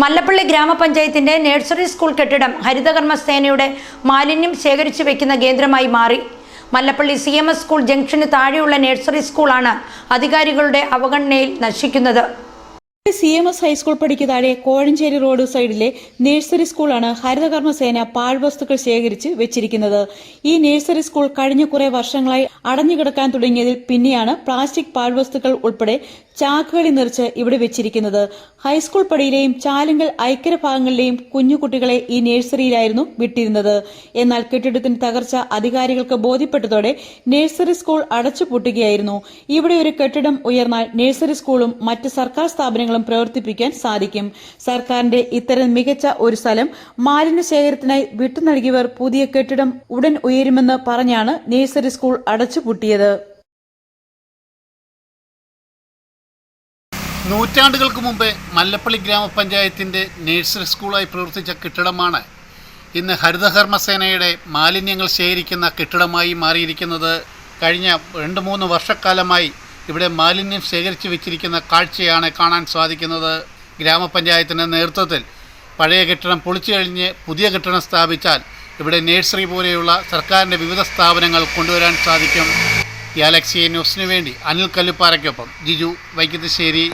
മല്ലപ്പള്ളി ഗ്രാമപഞ്ചായത്തിന്റെ nursery school കെട്ടിടം ഹരിതകർമ്മ സേനയുടെ മാലിന്യം ശേഖരിച്ചു വെക്കുന്ന കേന്ദ്രമായി മാറി. Mallappally C M S school junction താഴെയുള്ള നേഴ്സറി സ്കൂളാണ് അധികാരികളുടെ അവഗണനയിൽ നശിക്കുന്നത്. C M S high school പടിക്ക് താഴെ കോഴഞ്ചേരി റോഡ് സൈഡിലെ നേഴ്സറി സ്കൂളാണ് ഹരിതകർമ്മ ഹരിതകർമ്മസേന പാഴ്വസ്തുക്കൾ ശേഖരിച്ച് വെച്ചിരിക്കുന്നത്. ഈ നേഴ്സറി സ്കൂൾ കഴിഞ്ഞ കുറെ വർഷങ്ങളായി അടഞ്ഞുകിടക്കാൻ തുടങ്ങിയതിൽ പിന്നെയാണ് പ്ലാസ്റ്റിക് പാഴ്വസ്തുക്കൾ ഉൾപ്പെടെ ചാക്കുകളിൽ നിറച്ച് ഇവിടെ വെച്ചിരിക്കുന്നത്. ഹൈസ്കൂൾ പടിയിലെയും ചാലുങ്കൽ ഐക്യര ഭാഗങ്ങളിലെയും കുഞ്ഞുകുട്ടികളെ ഈ നഴ്സറിയിലായിരുന്നു വിട്ടിരുന്നത്. എന്നാൽ കെട്ടിടത്തിന് തകർച്ച അധികാരികൾക്ക് ബോധ്യപ്പെട്ടതോടെ നഴ്സറി സ്കൂൾ അടച്ചുപൂട്ടുകയായിരുന്നു. ഇവിടെ ഒരു കെട്ടിടം ഉയർന്നാൽ നഴ്സറി സ്കൂളും മറ്റ് സർക്കാർ സ്ഥാപനങ്ങളും പ്രവർത്തിപ്പിക്കാൻ സാധിക്കും. സർക്കാരിന്റെ ഇത്തരം മികച്ച ഒരു സ്ഥലം മാലിന്യ ശേഖരത്തിനായി വിട്ടു നൽകിയവർ പുതിയ കെട്ടിടം ഉടൻ ഉയരുമെന്ന് പറഞ്ഞാണ് നഴ്സറി സ്കൂൾ അടച്ചുപൂട്ടിയത്. നൂറ്റാണ്ടുകൾക്ക് മുമ്പേ മല്ലപ്പള്ളി ഗ്രാമപഞ്ചായത്തിന്റെ നേഴ്സറി സ്കൂളായി പ്രവർത്തിച്ച കെട്ടിടമാണ് ഇന്ന് ഹരിതകർമ്മസേനയുടെ മാലിന്യങ്ങൾ ശേഖരിക്കുന്ന കെട്ടിടമായി മാറിയിരിക്കുന്നത്. കഴിഞ്ഞ രണ്ട് മൂന്ന് വർഷക്കാലമായി ഇവിടെ മാലിന്യം ശേഖരിച്ചു വെച്ചിരിക്കുന്ന കാഴ്ചയാണ് കാണാൻ സാധിക്കുന്നത്. ഗ്രാമപഞ്ചായത്തിന്റെ നേതൃത്വത്തിൽ പഴയ കെട്ടിടം പൊളിച്ചു കഴിഞ്ഞ് പുതിയ കെട്ടിടം സ്ഥാപിച്ചാൽ ഇവിടെ നേഴ്സറി പോലെയുള്ള സർക്കാരിന്റെ വിവിധ സ്ഥാപനങ്ങൾ കൊണ്ടുവരാൻ സാധിക്കും. ഗാലക്സി ന്യൂസിനു വേണ്ടി അനിൽ കല്ലുപ്പാറയ്ക്കൊപ്പം ജിജു വൈക്കത്തശ്ശേരി.